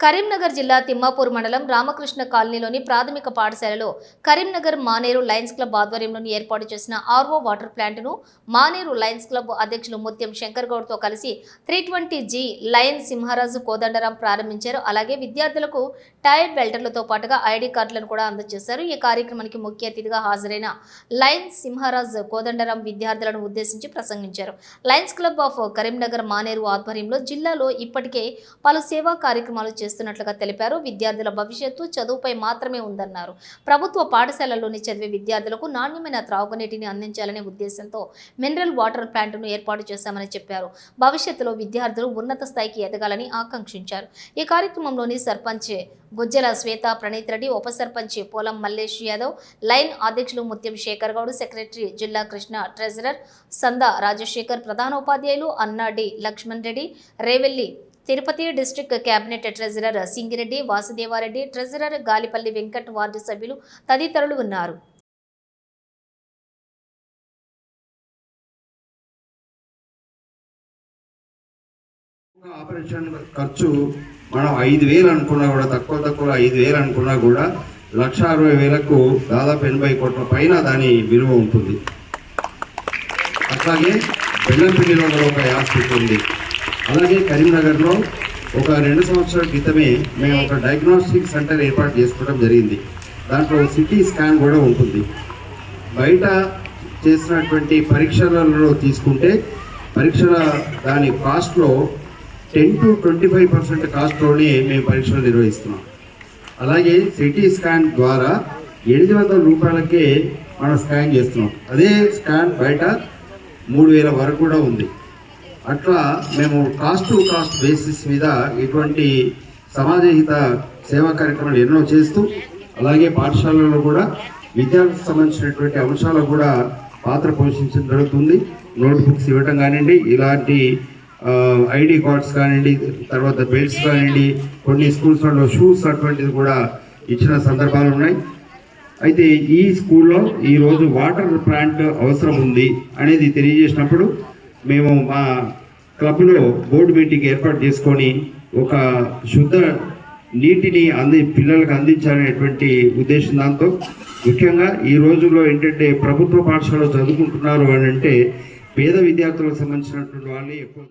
కరీంనగర్ జిల్లా తిమ్మాపూర్ మండలం రామకృష్ణ కాలనీలోని ప్రాథమిక పాఠశాలలో కరీంనగర్ మానేరు లయన్స్ క్లబ్ ఆధ్వర్యంలోని ఏర్పాటు చేసిన ఆర్ఓ వాటర్ ప్లాంట్ను మానేరు లయన్స్ క్లబ్ అధ్యక్షులు ముత్యం శంకర్ గౌడ్తో కలిసి three twenty G lion Simharaju Kodandaram ప్రారంభించారు. అలాగే విద్యార్థులకు టైర్ బెల్టర్లతో పాటుగా ఐడి కార్డులను కూడా అందజేశారు. ఈ కార్యక్రమానికి ముఖ్య అతిథిగా హాజరైన లయన్స్ సింహరాజు కోదండరాం విద్యార్థులను ఉద్దేశించి ప్రసంగించారు. Lions Club of Karimnagar Maneru ఆధ్వర్యంలో జిల్లాలో ఇప్పటికే పలు సేవా కార్యక్రమాలు చేస్తున్నట్లుగా తెలిపారు. విద్యార్థుల భవిష్యత్తు చదువుపై మాత్రమే ఉందన్నారు. ప్రభుత్వ పాఠశాలల్లోని చదివే విద్యార్థులకు నాణ్యమైన త్రాగునీటిని అందించాలనే ఉద్దేశంతో మినరల్ వాటర్ ప్లాంట్ను ఏర్పాటు చేశామని చెప్పారు. భవిష్యత్తులో విద్యార్థులు ఉన్నత స్థాయికి ఎదగాలని ఆకాంక్షించారు. ఈ కార్యక్రమంలోని సర్పంచ్ గుజ్జల శ్వేత ప్రణీత్ రెడ్డి ఉప సర్పంచ్ పోలం మల్లేష్ యాదవ్ లైన్ అధ్యక్షులు ముత్యం శేఖర్ గౌడ్ సెక్రటరీ జిల్లా కృష్ణ ట్రెజరర్ సందా రాజశేఖర్ ప్రధానోపాధ్యాయులు అన్నా D Laxman Reddy Revelli Tirupati district cabinet treasurer Singireddy Vasudevareddy treasurer Galipalli Venkat ward సభ్యులు తదితరులు ఉన్నారు. ఆపరేషన్ ఖర్చు మనం ఐదు వేలు అనుకున్నా కూడా తక్కువ తక్కువ ఐదు వేలు అనుకున్నా కూడా లక్ష అరవై వేలకు దాదాపు ఎనభై కోట్ల పైన దాని విలువ ఉంటుంది. అట్లాగే బెల్లంపల్లిలో కూడా ఒక యాప్ ఉంది. అలాగే కరీంనగర్లో ఒక రెండు సంవత్సరాల క్రితమే మేము ఒక డయాగ్నోస్టిక్ సెంటర్ ఏర్పాటు చేసుకోవడం జరిగింది. దాంట్లో సిటీ స్కాన్ కూడా ఉంటుంది. బయట చేసినటువంటి పరీక్షలలో తీసుకుంటే పరీక్షల దాని కాస్ట్లో ten to twenty five percent కాస్ట్లోనే మేము పరీక్షలు నిర్వహిస్తున్నాం. అలాగే సిటీ స్కాన్ ద్వారా ఎనిమిది వందల రూపాయలకే మనం స్కాన్ చేస్తున్నాం. అదే స్కాన్ బయట మూడు వేల వరకు కూడా ఉంది. అట్లా మేము కాస్ట్ టు కాస్ట్ బేసిస్ మీద ఇటువంటి సమాజహిత సేవా కార్యక్రమాలు ఎన్నో చేస్తూ అలాగే పాఠశాలలో కూడా విద్యార్థులకు సంబంధించినటువంటి అంశాలు కూడా పాత్ర పోషించడం జరుగుతుంది. నోట్బుక్స్ ఇవ్వటం కానివ్వండి ఇలాంటి ఐడి కార్డ్స్ కానివ్వండి తర్వాత బెల్ట్స్ కానివ్వండి కొన్ని స్కూల్స్లో షూస్ అటువంటిది కూడా ఇచ్చిన సందర్భాలు ఉన్నాయి. అయితే ఈ స్కూల్లో ఈరోజు వాటర్ ప్లాంట్ అవసరం ఉంది అనేది తెలియజేసినప్పుడు మేము మా క్లబ్లో బోర్డు మీటింగ్ ఏర్పాటు చేసుకొని ఒక శుద్ధ నీటిని అంది పిల్లలకు అందించాలనేటువంటి ఉద్దేశం దాంతో ముఖ్యంగా ఈ రోజుల్లో ఏంటంటే ప్రభుత్వ పాఠశాలలో చదువుకుంటున్నారు అని అంటే పేద విద్యార్థులకు సంబంధించినటువంటి వాళ్ళే ఎక్కువ